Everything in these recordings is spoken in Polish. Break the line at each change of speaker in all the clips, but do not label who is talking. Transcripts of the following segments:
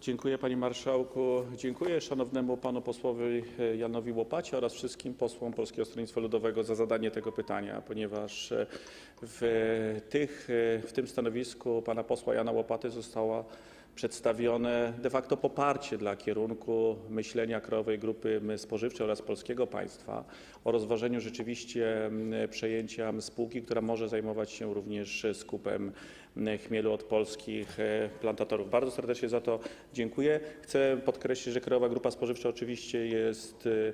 Dziękuję, Panie Marszałku. Dziękuję szanownemu panu posłowi e, Janowi Łopacie oraz wszystkim posłom Polskiego Stronnictwa Ludowego za zadanie tego pytania, ponieważ e, e, w tym stanowisku pana posła Jana Łopaty zostało przedstawione de facto poparcie dla kierunku myślenia Krajowej Grupy Spożywczej oraz polskiego państwa o rozważeniu rzeczywiście przejęcia spółki, która może zajmować się również skupem chmielu od polskich e, plantatorów. Bardzo serdecznie za to dziękuję. Chcę podkreślić, że Krajowa Grupa Spożywcza oczywiście jest e,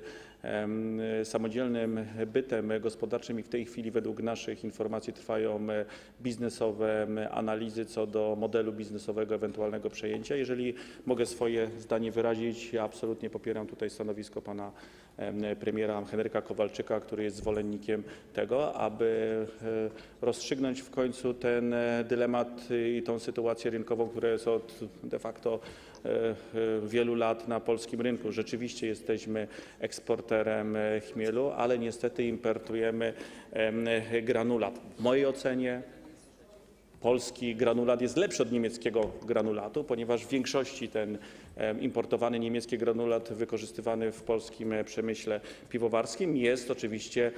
samodzielnym bytem gospodarczym i w tej chwili według naszych informacji trwają e, biznesowe analizy co do modelu biznesowego ewentualnego przejęcia. Jeżeli mogę swoje zdanie wyrazić, ja absolutnie popieram tutaj stanowisko pana em, premiera Henryka Kowalczyka, który jest zwolennikiem tego, aby e, rozstrzygnąć w końcu ten e, dylemat i tą sytuację rynkową, która jest od de facto e, e, wielu lat na polskim rynku. Rzeczywiście jesteśmy eksporterem e, chmielu, ale niestety importujemy em, granulat. W mojej ocenie polski granulat jest lepszy od niemieckiego granulatu, ponieważ w większości ten importowany niemiecki granulat wykorzystywany w polskim e, przemyśle piwowarskim jest oczywiście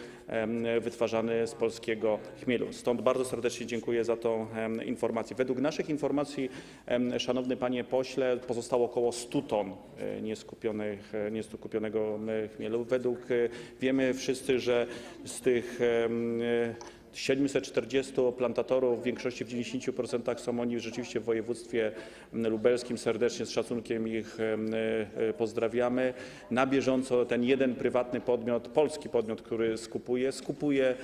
wytwarzany z polskiego chmielu. Stąd bardzo serdecznie dziękuję za em, informację. Według naszych informacji, szanowny panie pośle, pozostało około 100 ton e, nieskupionych, e, nieskupionego chmielu. E, wiemy wszyscy, że z tych 740 plantatorów, w większości w 90% są oni rzeczywiście w województwie lubelskim. Serdecznie z szacunkiem ich em, e, pozdrawiamy. Na bieżąco ten jeden prywatny podmiot, polski podmiot, który skupuje, skupuje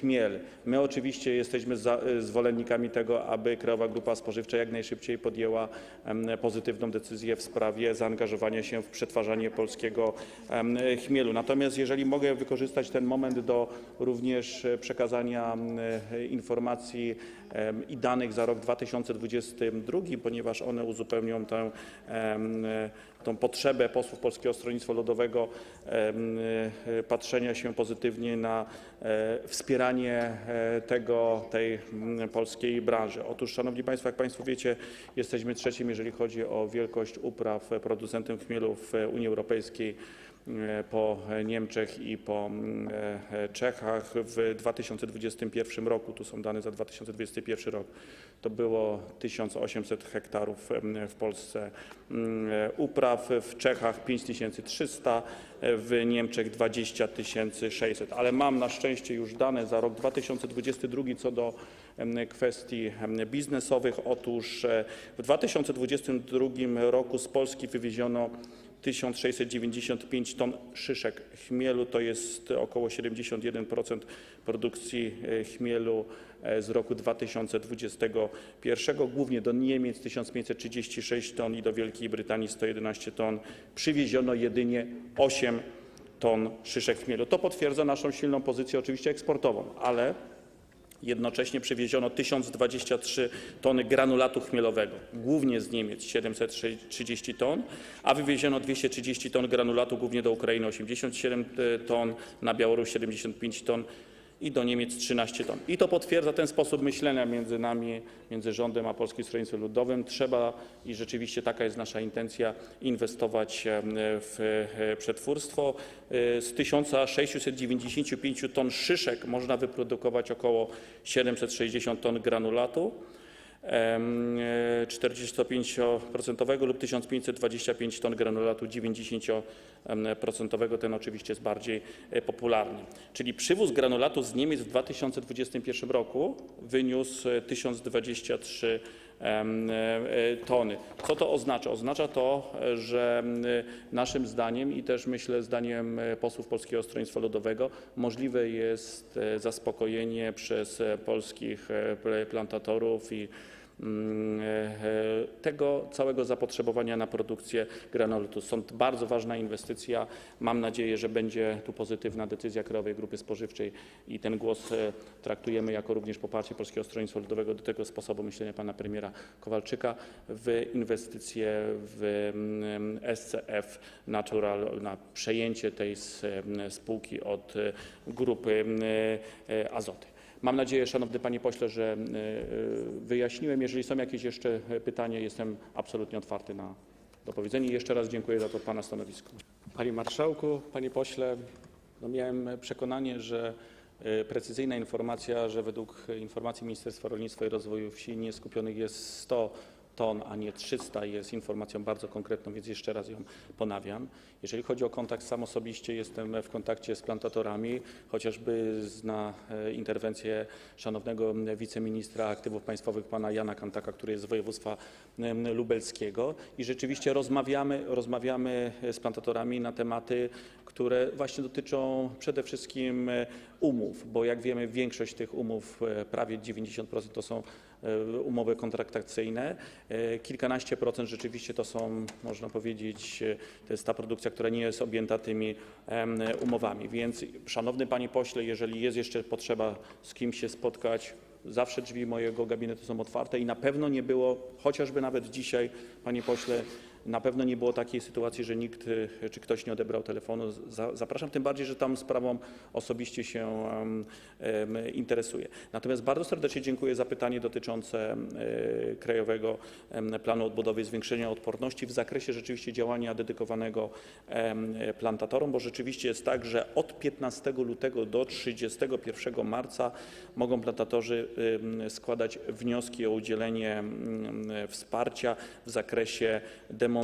chmiel. My oczywiście jesteśmy za, zwolennikami tego, aby Krajowa Grupa Spożywcza jak najszybciej podjęła pozytywną decyzję w sprawie zaangażowania się w przetwarzanie polskiego chmielu. Natomiast jeżeli mogę wykorzystać ten moment do również e, przekazania e, informacji i danych za rok 2022, ponieważ one uzupełnią tę, tą potrzebę posłów Polskiego Stronnictwa Ludowego e, patrzenia się pozytywnie na e, wspieranie e, tej polskiej branży. Otóż, Szanowni Państwo, jak Państwo wiecie, jesteśmy trzecim, jeżeli chodzi o wielkość upraw producentem chmielu w Unii Europejskiej po Niemczech i po mm, e, Czechach w 2021 roku, tu są dane za 2021 rok, to było 1800 hektarów w Polsce mm, e, upraw, w Czechach 5300, e, w Niemczech 20 600. Ale mam na szczęście już dane za rok 2022 co do kwestii biznesowych. Otóż e, w 2022 roku z Polski wywieziono 1695 ton szyszek chmielu, to jest około 71% produkcji e, chmielu e, z roku 2021, głównie do Niemiec 1536 ton i do Wielkiej Brytanii 111 ton. Przywieziono jedynie 8 ton szyszek chmielu. To potwierdza naszą silną pozycję oczywiście eksportową, ale Jednocześnie przywieziono 1023 tony granulatu chmielowego, głównie z Niemiec 730 ton, a wywieziono 230 ton granulatu głównie do Ukrainy 87 ton, na Białoruś 75 ton i do Niemiec 13 ton. I to potwierdza ten sposób myślenia między nami, między rządem a Polskim Stronnictwem Ludowym. Trzeba i rzeczywiście taka jest nasza intencja inwestować w e, przetwórstwo. E, Z 1695 ton szyszek można wyprodukować około 760 ton granulatu. Em, e, 45% lub 1525 ton granulatu 90%. Ten oczywiście jest bardziej e, popularny. Czyli przywóz granulatu z Niemiec w 2021 roku wyniósł e, 1023 em, e, tony. Co to oznacza? Oznacza to, e, że m, naszym zdaniem i też myślę zdaniem e, posłów Polskiego Stronnictwa Ludowego możliwe jest e, zaspokojenie przez e, polskich e, pl- plantatorów i e, e, tego całego zapotrzebowania na produkcję granulatu. Stąd bardzo ważna inwestycja. Mam nadzieję, że będzie tu pozytywna decyzja Krajowej Grupy Spożywczej i ten głos e, traktujemy jako również poparcie Polskiego Stronnictwa Ludowego do tego sposobu myślenia pana premiera Kowalczyka w inwestycje w mm, SCF Natural na przejęcie tej spółki od e, grupy mm, e, Azoty. Mam nadzieję, szanowny panie pośle, że e, e, wyjaśniłem. Jeżeli są jakieś jeszcze pytania, jestem absolutnie otwarty na dopowiedzenie. Jeszcze raz dziękuję za to pana stanowisko. Panie marszałku, panie pośle, no miałem przekonanie, że e, precyzyjna informacja, że według informacji Ministerstwa Rolnictwa i Rozwoju Wsi nieskupionych jest 100 ton, a nie 300 jest informacją bardzo konkretną, więc jeszcze raz ją ponawiam. Jeżeli chodzi o kontakt, sam osobiście jestem w kontakcie z plantatorami, chociażby na e, interwencję szanownego wiceministra aktywów państwowych, pana Jana Kantaka, który jest z województwa lubelskiego i rzeczywiście rozmawiamy, rozmawiamy z plantatorami na tematy, które właśnie dotyczą przede wszystkim e, umów, bo jak wiemy większość tych umów, e, prawie 90% to są e, umowy kontraktacyjne. E, Kilkanaście procent rzeczywiście to są, można powiedzieć, e, to jest ta produkcja, która nie jest objęta tymi umowami. Więc szanowny panie pośle, jeżeli jest jeszcze potrzeba z kimś się spotkać, zawsze drzwi mojego gabinetu są otwarte i na pewno nie było, chociażby nawet dzisiaj, panie pośle, na pewno nie było takiej sytuacji, że nikt e, czy ktoś nie odebrał telefonu. Za- Zapraszam, tym bardziej, że tam sprawą osobiście się interesuję. Natomiast bardzo serdecznie dziękuję za pytanie dotyczące e, Krajowego Planu Odbudowy i Zwiększenia Odporności w zakresie rzeczywiście działania dedykowanego plantatorom, bo rzeczywiście jest tak, że od 15 lutego do 31 marca mogą plantatorzy składać wnioski o udzielenie wsparcia w zakresie demontażu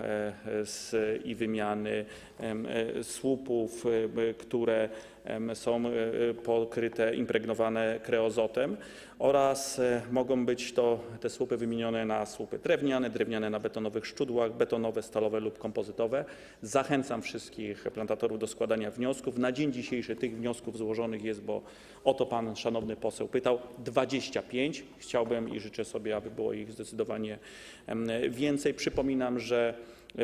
e, e, z, i wymiany e, słupów, e, które są e, pokryte, impregnowane kreozotem oraz e, mogą być to te słupy wymienione na słupy drewniane, drewniane na betonowych szczudłach, betonowe, stalowe lub kompozytowe. Zachęcam wszystkich plantatorów do składania wniosków. Na dzień dzisiejszy tych wniosków złożonych jest, bo o to pan szanowny poseł pytał, 25. Chciałbym i życzę sobie, aby było ich zdecydowanie więcej. Przypominam, że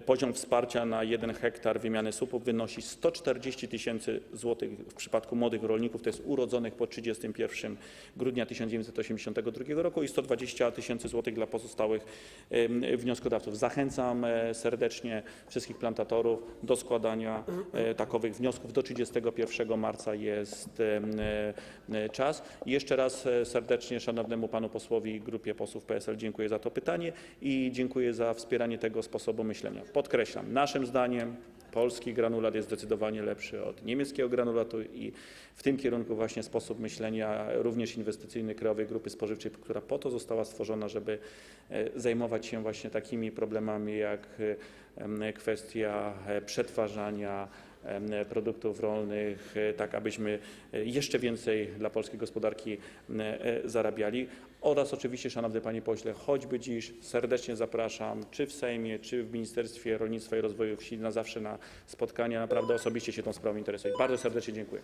Poziom wsparcia na 1 hektar wymiany słupów wynosi 140 tysięcy złotych w przypadku młodych rolników, jest urodzonych po 31 grudnia 1982 roku i 120 tysięcy złotych dla pozostałych wnioskodawców. Zachęcam e, serdecznie wszystkich plantatorów do składania e, takowych wniosków. Do 31 marca jest e, czas. I jeszcze raz serdecznie szanownemu panu posłowi i grupie posłów PSL dziękuję za to pytanie i dziękuję za wspieranie tego sposobu myślenia. Podkreślam, naszym zdaniem polski granulat jest zdecydowanie lepszy od niemieckiego granulatu i w tym kierunku właśnie sposób myślenia, również inwestycyjny Krajowej Grupy Spożywczej, która po to została stworzona, żeby e, zajmować się właśnie takimi problemami jak e, kwestia e, przetwarzania produktów rolnych, e, tak abyśmy e, jeszcze więcej dla polskiej gospodarki e, zarabiali. Oraz oczywiście, szanowny panie pośle, choćby dziś serdecznie zapraszam, czy w Sejmie, czy w Ministerstwie Rolnictwa i Rozwoju Wsi, na zawsze na spotkania. Naprawdę osobiście się tą sprawą interesuję. Bardzo serdecznie dziękuję.